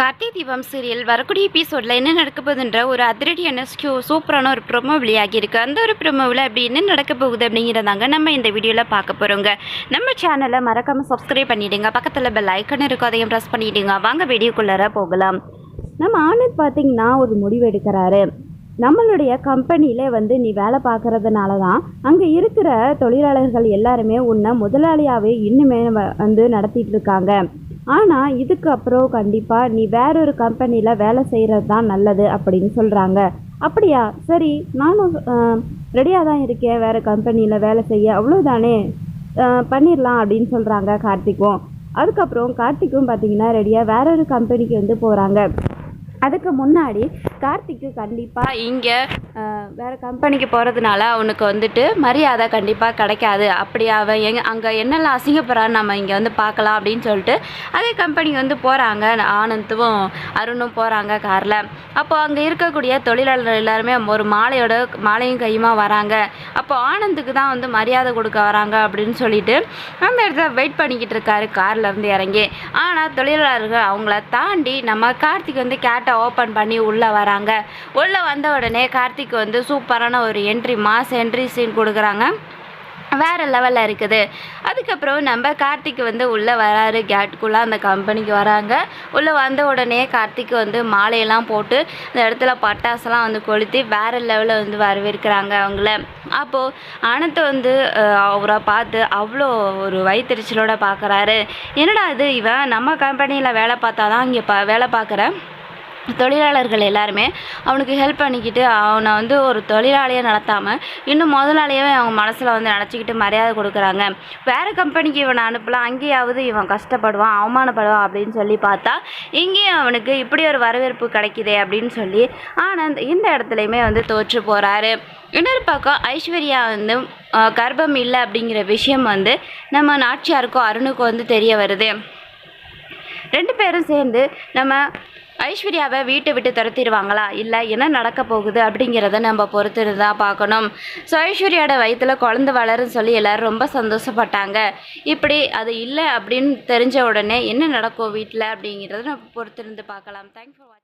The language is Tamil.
கார்த்தி தீபம் சீரியல் வரக்கூடிய எபிசோடில் என்ன நடக்க போகுதுன்ற ஒரு அதிரடியான ஸ்கியூ சூப்பரான ஒரு ப்ரொமோ வெளியாகியிருக்கு. அந்த ஒரு ப்ரொமோவில் அப்படி என்ன நடக்க போகுது அப்படிங்கிறதாங்க நம்ம இந்த வீடியோவில் பார்க்க போகிறோங்க நம்ம சேனலை மறக்காமல் சப்ஸ்கிரைப் பண்ணிவிடுங்க பக்கத்தில் பெல் ஐக்கன் இருக்கும் அதையும் ப்ரெஸ் பண்ணிவிடுங்க வாங்க வீடியோக்குள்ளார போகலாம். நம்ம ஆனந்த் பார்த்தீங்கன்னா ஒரு முடிவு எடுக்கிறாரு. நம்மளுடைய கம்பெனியில் வந்து நீ வேலை பார்க்கறதுனால தான் அங்கே இருக்கிற தொழிலாளர்கள் எல்லாருமே உன்னை முதலாளியாகவே இன்னுமே வ- வந்து நடத்திட்டு இருக்காங்க. ஆனால் இதுக்கு அப்புறம் கண்டிப்பாக நீ வேறொரு கம்பெனியில் வேலை செய்கிறது தான் நல்லது அப்படின்னு சொல்கிறாங்க அப்படியா? சரி நானும் ரெடியாக தான் இருக்கேன். வேறு கம்பெனியில் வேலை செய்ய. அவ்வளோதானே பண்ணிடலாம் அப்படின்னு சொல்கிறாங்க கார்த்திக்கும். அதுக்கப்புறம் கார்த்திக்கும் பார்த்தீங்கன்னா ரெடியாக வேறொரு கம்பெனிக்கு வந்து போகிறாங்க அதுக்கு முன்னாடி கார்த்திக்கு கண்டிப்பாக இங்கே வேறு கம்பெனிக்கு போகிறதுனால அவனுக்கு வந்துட்டு மரியாதை கண்டிப்பாக கிடைக்காது. அப்படி அவன் எங் அங்கே என்னெல்லாம் அசிங்கப்படுறான்னு நம்ம இங்கே வந்து பார்க்கலாம் அப்படின்னு சொல்லிட்டு அதே கம்பெனிக்கு வந்து போகிறாங்க ஆனந்தும் அருணும் போகிறாங்க காரில். அப்போ அங்கே இருக்கக்கூடிய தொழிலாளர்கள் எல்லாருமே ஒரு மாலையோட மாலையும் கையுமா வராங்க. அப்போ ஆனந்துக்கு தான் வந்து மரியாதை கொடுக்க வராங்க அப்படின்னு சொல்லிட்டு அந்த இடத்துல வெயிட் பண்ணிக்கிட்டு இருக்காரு கார்லேருந்து இறங்கி. ஆனால் தொழிலாளர்கள் அவங்கள தாண்டி நம்ம கார்த்திக் வந்து கேட்ட ஓப்பன் பண்ணி உள்ளே வராங்க. உள்ளே வந்த உடனே கார்த்திக் வந்து சூப்பரான ஒரு என்ட்ரி மாஸ் என்ட்ரி சீன் கொடுக்குறாங்க. வேறு லெவலில் இருக்குது. அதுக்கப்புறம் நம்ம கார்த்திக் வந்து உள்ளே வராரு. கேட்டுக்குள்ளே அந்த கம்பெனிக்கு வராங்க. உள்ளே வந்த உடனே கார்த்திக் வந்து மாலையெல்லாம் போட்டு இந்த இடத்துல பட்டாசெல்லாம் வந்து கொளுத்தி வேறு லெவலில் வந்து வரவேற்கிறாங்க அவங்கள. அப்போது அனத்தை வந்து அவரை பார்த்து அவ்வளோ ஒரு வயிற்றுச்சலோட பார்க்குறாரு. என்னடா இது இவன்? நம்ம கம்பெனியில் வேலை பார்த்தா தான் இங்கே ப வேலை பார்க்குறேன். தொழிலாளர்கள் எல்லாருமே அவனுக்கு ஹெல்ப் பண்ணிக்கிட்டு அவனை வந்து ஒரு தொழிலாளியை நடத்தாமல் இன்னும் முதலாளியவே அவங்க மனசில் வந்து நினச்சிக்கிட்டு மரியாதை கொடுக்குறாங்க. வேறு கம்பெனிக்கு இவனை அனுப்பலாம். அங்கேயாவது இவன் கஷ்டப்படுவான் அவமானப்படுவான் அப்படின்னு சொல்லி பார்த்தா இங்கேயும் அவனுக்கு இப்படி ஒரு வரவேற்பு கிடைக்குதே அப்படின்னு சொல்லி ஆனந்த் இந்த இடத்துலையுமே வந்து தோற்று போகிறாரு இன்னொரு பக்கம் ஐஸ்வர்யா வந்து கர்ப்பம் இல்லை அப்படிங்கிற விஷயம் வந்து நம்ம நாச்சியாருக்கும் அருணுக்கும் வந்து தெரிய வருது. ரெண்டு பேரும் சேர்ந்து நம்ம ஐஸ்வர்யாவை வீட்டை விட்டு துரத்திடுவாங்களா? இல்லை என்ன நடக்க போகுது அப்படிங்கிறத நம்ம பொறுத்து தான் பார்க்கணும். ஸோ ஐஸ்வர்யாவோட வயிற்றுல குழந்தை வளருன்னு சொல்லி எல்லோரும் ரொம்ப சந்தோஷப்பட்டாங்க. இப்படி அது இல்லை அப்படின்னு தெரிஞ்ச உடனே என்ன நடக்கும் வீட்டில் அப்படிங்கிறத நம்ம பொறுத்திருந்து பார்க்கலாம். தேங்க்ஸ் ஃபார் வாட்சிங்